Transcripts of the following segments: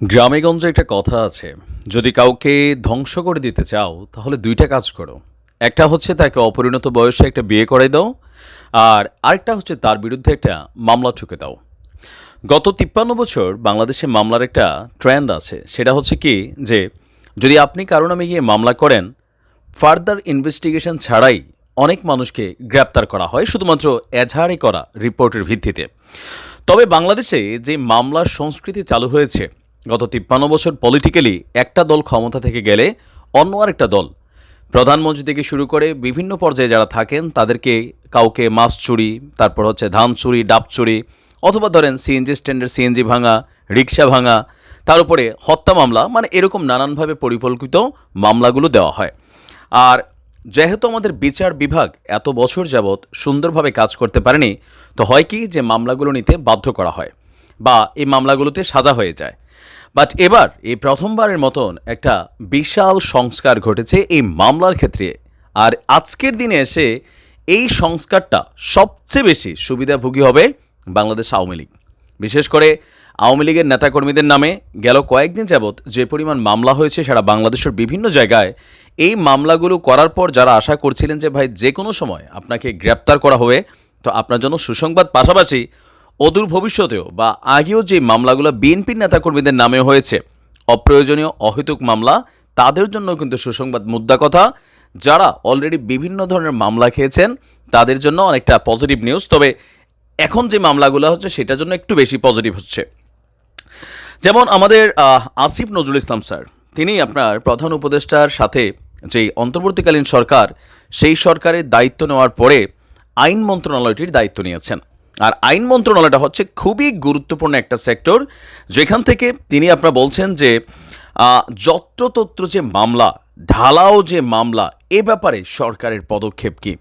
গ্রামেগঞ্জে একটা কথা আছে, যদি কাউকে ধ্বংস করে দিতে চাও, তাহলে দুইটা কাজ করো। একটা হচ্ছে তাকে অপরিণত বয়সে একটা বিয়ে করে দাও, আর আরেকটা হচ্ছে তার বিরুদ্ধে একটা মামলা ঠুকে দাও। গত তিপ্পান্ন বছর বাংলাদেশে মামলার একটা ট্রেন্ড আছে, সেটা হচ্ছে কি যে, যদি আপনি কারও নামে গিয়ে মামলা করেন, ফার্দার ইনভেস্টিগেশন ছাড়াই অনেক মানুষকে গ্রেপ্তার করা হয়, শুধুমাত্র এজাহারে করা রিপোর্টের ভিত্তিতে। তবে বাংলাদেশে যে মামলার সংস্কৃতি চালু হয়েছে গত তিপ্পান্ন বছর পলিটিক্যালি একটা দল ক্ষমতা থেকে গেলে অন্য আরেকটা দল। প্রধানমন্ত্রী থেকে শুরু করে বিভিন্ন পর্যায়ে যারা থাকেন, তাদেরকে কাউকে মাছ চুরি, তারপর হচ্ছে ধান চুরি, ডাব চুরি, অথবা ধরেন সিএনজি স্ট্যান্ডের সিএনজি ভাঙা রিক্সা ভাঙা, তার উপরে হত্যা মামলা মানে এরকম নানানভাবে পরিকল্পিত মামলাগুলো দেওয়া হয়। আর যেহেতু আমাদের বিচার বিভাগ এত বছর যাবৎ সুন্দরভাবে কাজ করতে পারেনি, তো হয় কি যে মামলাগুলো নিতে বাধ্য করা হয়, বা এই মামলাগুলোতে সাজা হয়ে যায়। বাট এবার, এই প্রথমবারের মতন একটা বিশাল সংস্কার ঘটেছে এই মামলার ক্ষেত্রে। আর আজকের দিনে এসে এই সংস্কারটা সবচেয়ে বেশি সুবিধাভোগী হবে বাংলাদেশ আওয়ামী লীগ। বিশেষ করে আওয়ামী লীগের নেতাকর্মীদের নামে গেল কয়েকদিন যাবৎ যে পরিমাণ মামলা হয়েছে সারা বাংলাদেশের বিভিন্ন জায়গায়, এই মামলাগুলো করার পর যারা আশা করছিলেন যে, ভাই যে কোনো সময় আপনাকে গ্রেপ্তার করা হবে, তো আপনার জন্য সুসংবাদ পাশাপাশি অদূর ভবিষ্যতেও বা আগেও যে মামলাগুলো বিএনপির নেতাকর্মীদের নামে হয়েছে, অপ্রয়োজনীয় অহেতুক মামলা, তাদের জন্য কিন্তু সুসংবাদ মুদ্রা কথা। যারা অলরেডি বিভিন্ন ধরনের মামলা খেয়েছেন, তাদের জন্য অনেকটা পজিটিভ নিউজ তবে এখন যে মামলাগুলো হচ্ছে, সেটার জন্য একটু বেশি পজিটিভ হচ্ছে। যেমন আমাদের আসিফ নজরুল ইসলাম স্যার, তিনি আপনার প্রধান উপদেষ্টার সাথে যেই অন্তর্বর্তীকালীন সরকার, সেই সরকারের দায়িত্ব নেওয়ার পরে আইন মন্ত্রণালয়টির দায়িত্ব নিয়েছেন। আর আইন মন্ত্রণালয়টা হচ্ছে খুবই গুরুত্বপূর্ণ একটা সেক্টর, যেখান থেকে তিনি আপনারা বলছেন যে যত্রতত্র যে মামলা, ঢালাও যে মামলা, এ ব্যাপারে সরকারের পদক্ষেপ কি?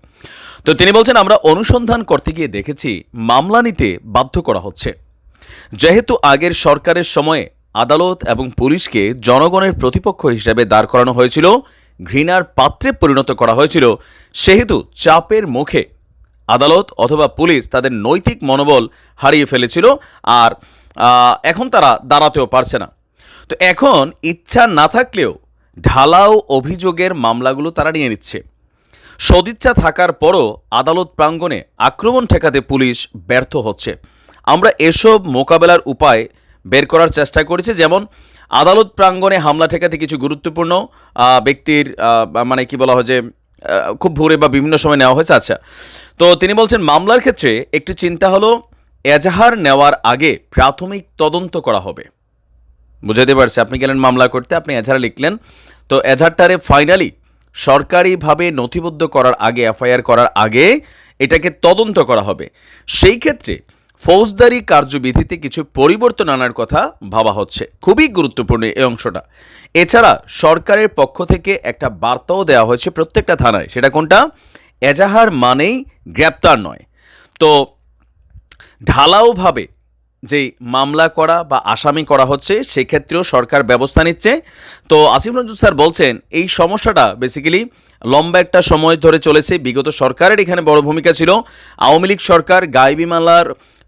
তো তিনি বলছেন, আমরা অনুসন্ধান করতে গিয়ে দেখেছি, মামলা নিতে বাধ্য করা হচ্ছে। যেহেতু আগের সরকারের সময়ে আদালত এবং পুলিশকে জনগণের প্রতিপক্ষ হিসেবে দাঁড় করানো হয়েছিল, ঘৃণার পাত্রে পরিণত করা হয়েছিল, সেহেতু চাপের মুখে আদালত অথবা পুলিশ তাদের নৈতিক মনোবল হারিয়ে ফেলেছিল আর এখন তারা দাঁড়াতেও পারছে না। তো এখন ইচ্ছা না থাকলেও ঢালাও অভিযোগের মামলাগুলো তারা নিয়ে নিচ্ছে। সদিচ্ছা থাকার পরও আদালত প্রাঙ্গণে আক্রমণ ঠেকাতে পুলিশ ব্যর্থ হচ্ছে। আমরা এসব মোকাবেলার উপায় বের করার চেষ্টা করেছি, যেমন আদালত প্রাঙ্গণে হামলা ঠেকাতে কিছু গুরুত্বপূর্ণ ব্যক্তির মানে কি বলা হয় যে খুব ভোরে বা বিভিন্ন সময় নেওয়া হয়েছে। আচ্ছা তো তিনি বলছেন, মামলার ক্ষেত্রে একটি চিন্তা হলো, এজাহার নেওয়ার আগে প্রাথমিক তদন্ত করা হবে। বুঝাতে পারছি, আপনি গেলেন মামলা করতে, আপনি এজাহার লিখলেন। তো এজাহারটারে ফাইনালি সরকারিভাবে নথিবদ্ধ করার আগে, এফআইআর করার আগে এটাকে তদন্ত করা হবে। সেই ক্ষেত্রে ফৌজদারি কার্যবিধিতে কিছু পরিবর্তন আনার কথা ভাবা হচ্ছে। খুবই গুরুত্বপূর্ণ এই অংশটা। এছাড়া সরকারের পক্ষ থেকে একটা বার্তাও দেওয়া হয়েছে প্রত্যেকটা থানায়। সেটা কোনটা? এজাহার মানেই গ্রেপ্তার নয়। তো ঢালাওভাবে যে মামলা করা বা আসামি করা হচ্ছে, সেক্ষেত্রেও সরকার ব্যবস্থা নিচ্ছে। তো আসিফ নজরুল স্যার বলছেন, এই সমস্যাটা বেসিক্যালি লম্বা একটা সময় ধরে চলেছে। বিগত সরকারের এখানে বড় ভূমিকা ছিল। আওয়ামী লীগ সরকার গায়েবী মামলার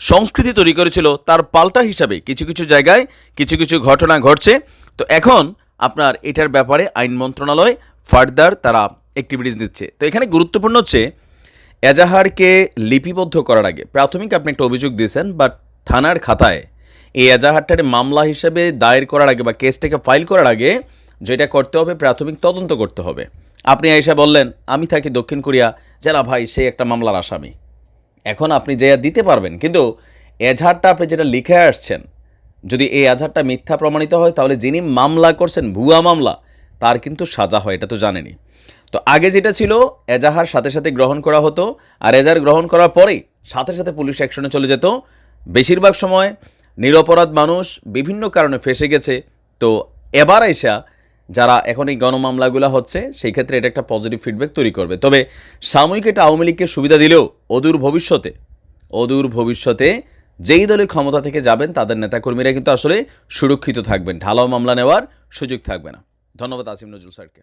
সংস্কৃতি তৈরি করেছিল তার পাল্টা হিসাবে কিছু কিছু জায়গায় কিছু কিছু ঘটনা ঘটছে। তো এখন আপনার এটার ব্যাপারে আইন মন্ত্রণালয় ফার্দার তারা অ্যাক্টিভিটিস দিচ্ছে। তো এখানে গুরুত্বপূর্ণ হচ্ছে, এজাহারকে লিপিবদ্ধ করার আগে, প্রাথমিক আপনি একটা অভিযোগ দিয়েছেন বাট থানার খাতায় এই এজাহারটারে মামলা হিসেবে দায়ের করার আগে বা কেসটাকে ফাইল করার আগে যেটা করতে হবে, প্রাথমিক তদন্ত করতে হবে। আপনি এসে বললেন, আমি থাকি দক্ষিণ কোরিয়া। যারা ভাই, সে একটা মামলার আসামি। এখন আপনি যে দিতে পারবেন, কিন্তু এজাহারটা আপনি যেটা লিখে আসছেন, যদি এই এজাহারটা মিথ্যা প্রমাণিত হয়, তাহলে যিনি মামলা করছেন, ভুয়া মামলা, তার কিন্তু সাজা হয়, এটা তো জানেনই। তো আগে যেটা ছিল, এজাহার সাথে সাথে গ্রহণ করা হতো, আর এজাহার গ্রহণ করার পরেই সাথে সাথে পুলিশ অ্যাকশনে চলে যেত। বেশিরভাগ সময় নিরপরাধ মানুষ বিভিন্ন কারণে ফেসে গেছে। তো এবার আইসা যারা এখন এই গণমামলাগুলো হচ্ছে, সেই ক্ষেত্রে এটা একটা পজিটিভ ফিডব্যাক তৈরি করবে। তবে সাময়িক এটা আওয়ামী লীগকে সুবিধা দিলেও অদূর ভবিষ্যতে অদূর ভবিষ্যতে যেই দলে ক্ষমতা থেকে যাবেন, তাদের নেতাকর্মীরা কিন্তু আসলে সুরক্ষিত থাকবেন। ঢালাও মামলা নেওয়ার সুযোগ থাকবে না। ধন্যবাদ আসিম নজরুল স্যারকে।